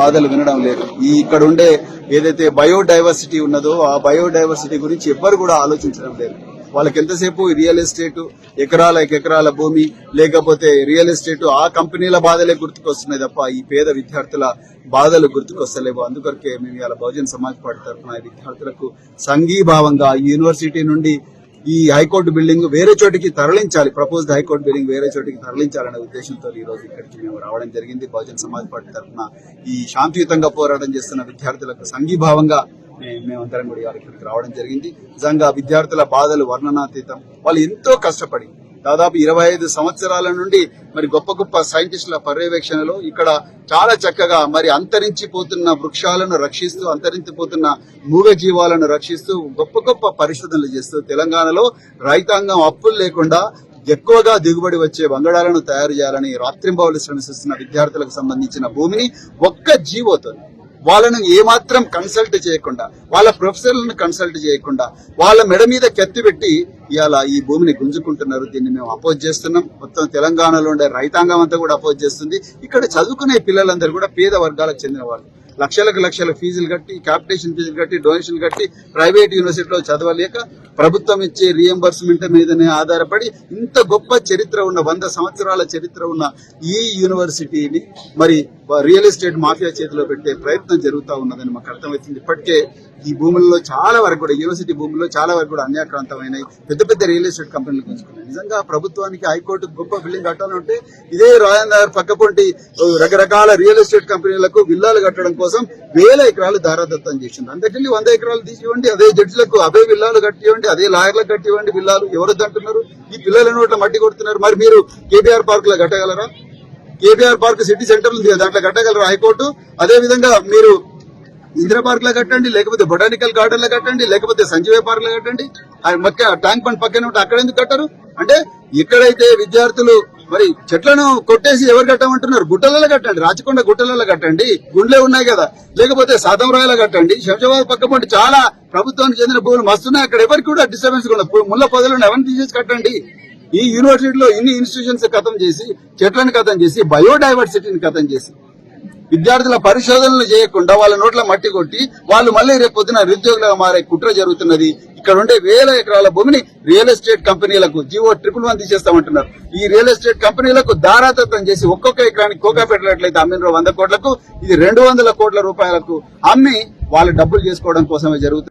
బాధలు వినడం లేదు. ఈ ఇక్కడ ఉండే ఏదైతే బయోడైవర్సిటీ ఉన్నదో ఆ బయోడైవర్సిటీ గురించి ఎవ్వరు కూడా ఆలోచించడం లేదు. వాళ్ళకి ఎంతసేపు రియల్ ఎస్టేట్ ఎకరాల ఎకరాల భూమి లేకపోతే రియల్ ఎస్టేట్ ఆ కంపెనీల బాధలే గుర్తుకొస్తున్నాయి తప్ప ఈ పేద విద్యార్థుల బాధలు గుర్తుకొస్తలేవు. అందుకొరకే మేము ఇలా బహుజన్ సమాజ్ పార్టీ తరఫున విద్యార్థులకు సంఘీభావంగా యూనివర్సిటీ నుండి ఈ హైకోర్టు బిల్డింగ్ వేరే చోటికి తరలించాలి ప్రపోజ్డ్ హైకోర్టు బిల్డింగ్ వేరే చోటికి తరలించాలనే ఉద్దేశంతో ఈ రోజు ఇక్కడికి మేము రావడం జరిగింది. బహుజన్ సమాజ్ పార్టీ తరఫున ఈ శాంతియుతంగా పోరాటం చేస్తున్న విద్యార్థులకు సంఘీభావంగా మేమందరం కూడా ఇవాళ ఇక్కడికి రావడం జరిగింది. నిజంగా విద్యార్థుల బాధలు వర్ణనాతీతం. వాళ్ళు ఎంతో కష్టపడి దాదాపు ఇరవై ఐదు సంవత్సరాల నుండి మరి గొప్ప గొప్ప సైంటిస్టుల పర్యవేక్షణలో ఇక్కడ చాలా చక్కగా మరి అంతరించిపోతున్న వృక్షాలను రక్షిస్తూ అంతరించిపోతున్న మూగ జీవాలను రక్షిస్తూ గొప్ప గొప్ప పరిశోధనలు చేస్తూ తెలంగాణలో రైతాంగం అప్పులు లేకుండా ఎక్కువగా దిగుబడి వచ్చే వంగడాలను తయారు చేయాలని రాత్రింబవలు శ్రమిస్తున్న విద్యార్థులకు సంబంధించిన భూమిని ఒక్క జీవోతో వాళ్ళను ఏమాత్రం కన్సల్ట్ చేయకుండా వాళ్ళ ప్రొఫెసర్లను కన్సల్ట్ చేయకుండా వాళ్ళ మెడ మీద కత్తి పెట్టి ఇవాళ ఈ భూమిని గుంజుకుంటున్నారు. దీన్ని మేము అపోజ్ చేస్తున్నాం. మొత్తం తెలంగాణలో ఉండే రైతాంగం అంతా కూడా అపోజ్ చేస్తుంది. ఇక్కడ చదువుకునే పిల్లలందరూ కూడా పేద వర్గాలకు చెందిన వాళ్ళు. లక్షలకు లక్షల ఫీజులు కట్టి క్యాపిటేషన్ ఫీజులు కట్టి డొనేషన్ కట్టి ప్రైవేట్ యూనివర్సిటీలో చదవలేక ప్రభుత్వం ఇచ్చే రియంబర్స్మెంట్ మీదనే ఆధారపడి ఇంత గొప్ప చరిత్ర ఉన్న వంద సంవత్సరాల చరిత్ర ఉన్న ఈ యూనివర్సిటీని మరి రియల్ ఎస్టేట్ మాఫియా చేతిలో పెట్టే ప్రయత్నం జరుగుతూ ఉన్నదని మాకు అర్థమవుతుంది. ఇప్పటికే ఈ భూముల్లో చాలా వరకు కూడా యూనివర్సిటీ భూముల్లో చాలా వరకు కూడా అన్యాక్రాంతమైనవి పెద్ద పెద్ద రియల్ ఎస్టేట్ కంపెనీలు గుంజుకున్నాయి నిజంగా ప్రభుత్వానికి హైకోర్టు గొప్ప బిల్డింగ్ కట్టాలంటే ఇదే రాయన్ నగర్ పక్కపొంటి రకరకాల రియల్ ఎస్టేట్ కంపెనీలకు విల్లాలు కట్టడం కోసం వేల ఎకరాలు దారాదత్తం చేసింది అందుకెళ్ళి వంద ఎకరాలు తీసివ్వండి అదే జడ్జిలకు అవే విల్లాలు కట్టివ్వండి అదే లాయర్లకు కట్టివ్వండి పిల్లలు ఎవరు అంటున్నారు ఈ పిల్లలను నోట్ల మట్టి కొడుతున్నారు. మరి మీరు కేబీఆర్ పార్క్లో కట్టగలరా? కేబీఆర్ పార్క్ సిటీ సెంటర్ ఉంది దాంట్లో కట్టగలరా హైకోర్టు? అదే విధంగా మీరు ఇందిరా పార్క్లో కట్టండి లేకపోతే బొటానికల్ గార్డెన్లో కట్టండి లేకపోతే సంజీవ పార్క్లో కట్టండి ట్యాంక్ బండ్ పక్కన ఉంటే అక్కడ ఎందుకు కట్టరు? అంటే ఎక్కడైతే విద్యార్థులు మరి చెట్లను కొట్టేసి ఎవరు కట్టమంటున్నారు? గుట్టలలో కట్టండి. రాచకొండ గుట్టలలో కట్టండి. గుండ్లే ఉన్నాయి కదా. లేకపోతే సాతంరాయలో కట్టండి. శంషాబాద్ పక్క చాలా ప్రభుత్వానికి చెందిన భూములు మస్తున్నాయి. అక్కడ ఎవరికి కూడా డిస్టర్బెన్స్ కూడా ముళ్ళ పొదలను ఎవరిని తీసేసి కట్టండి. ఈ యూనివర్సిటీలో ఇన్ని ఇన్స్టిట్యూషన్స్ ఖతం చేసి చెట్లను ఖతం చేసి బయోడైవర్సిటీని కథం చేసి విద్యార్థుల పరిశోధనలు చేయకుండా వాళ్ళ నోట్ల మట్టి కొట్టి వాళ్ళు మళ్ళీ రేపు పొద్దున నిరుద్యోగులుగా మారే కుట్ర జరుగుతున్నది. ఇక్కడ ఉండే వేల ఎకరాల భూమిని రియల్ ఎస్టేట్ కంపెనీలకు జియో ట్రిపుల్ వన్ తీసేస్తామంటున్నారు. ఈ రియల్ ఎస్టేట్ కంపెనీలకు దారాతత్వం చేసి ఒక్కొక్క ఎకరానికి కోకా పెట్టినట్లయితే అమ్మిన వంద కోట్లకు ఇది రెండు వందల కోట్ల రూపాయలకు అమ్మి వాళ్ళు డబ్బులు చేసుకోవడం కోసమే జరుగుతుంది.